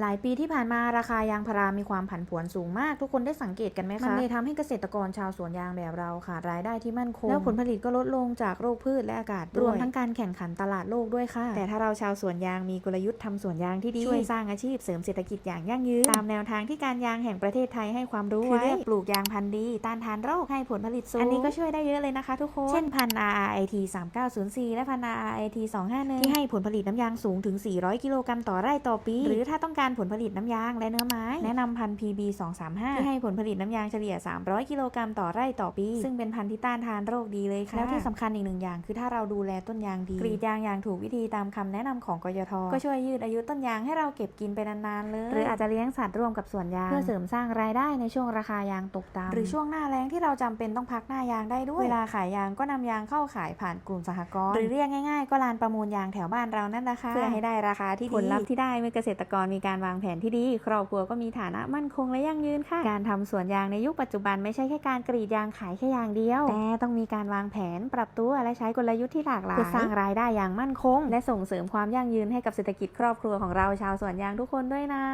หลายปีที่ผ่านมาราคายางพารามีความผันผวนสูงมาก ทุกคนได้สังเกตกันไหมคะ มันเลยทำให้เกษตรกรชาวสวนยางแบบเราขาดรายได้ที่มั่นคง แล้วผลผลิตก็ลดลงจากโรคพืชและอากาศรวมทั้งการแข่งขันตลาดโลกด้วยค่ะ แต่ถ้าเราชาวสวนยางมีกลยุทธ์ทำสวนยางที่ดี ช่วยสร้างอาชีพเสริมเศรษฐกิจอย่างยั่งยืน ตามแนวทางที่การยางแห่งประเทศไทยให้ความรู้คือเลือกปลูกยางพันธุ์ดี ต้านทานโรคให้ผลผลิตสูงอันนี้ก็ช่วยได้เยอะเลยนะคะ ทุกคนเช่นพันธุ์ RRIT 3904 และพันธุ์ RRIT 251ที่ให้ผลผลิตน้ำยางสูงถึง 400 กิโลกรัมต่อไร่ต่อปี หรือถ้าต้องการการผลผลิตน้ำยางและเนื้อไม้ แนะนำพันธุ์ PB 235ที่ให้ผลผลิตน้ำยางเฉลี่ย 300 กิโลกรัมต่อไร่ต่อปี ซึ่งเป็นพันธุ์ที่ต้านทานโรคดีเลยค่ะ แล้วที่สำคัญอีกหนึ่งอย่าง คือถ้าเราดูแลต้นยางดี กรีดยางอย่างถูกวิธีตามคำแนะนำของกยท ก็ช่วยยืดอายุต้นยางให้เราเก็บกินไปนานๆเลย หรืออาจจะเลี้ยงสัตว์ร่วมกับสวนยาง เพื่อเสริมสร้างรายได้ในช่วงราคายางตกต่ำหรือช่วงหน้าแล้งที่เราจำเป็นต้องพักหน้ายางได้ด้วย เวลาขายยางก็นำยางเข้าขายผ่านกลุ่มสหกรณ์หรือเรียกง่าย ๆ ก็ลานประมูลยางแถวบ้านเรานั่นแหละค่ะเพื่อให้ได้ราคาที่ดีผลลัพธ์ที่ได้เมื่อเกษตรกรมีการการวางแผนที่ดี ครอบครัวก็มีฐานะมั่นคงและยั่งยืนค่ะ การทำสวนยางในยุคปัจจุบันไม่ใช่แค่การกรีดยางขายแค่ยางเดียว แต่ต้องมีการวางแผนปรับตัวและใช้กลยุทธ์ที่หลากหลายเพื่อสร้างรายได้อย่างมั่นคง และส่งเสริมความยั่งยืนให้กับเศรษฐกิจครอบครัวของเราชาวสวนยางทุกคนด้วยนะ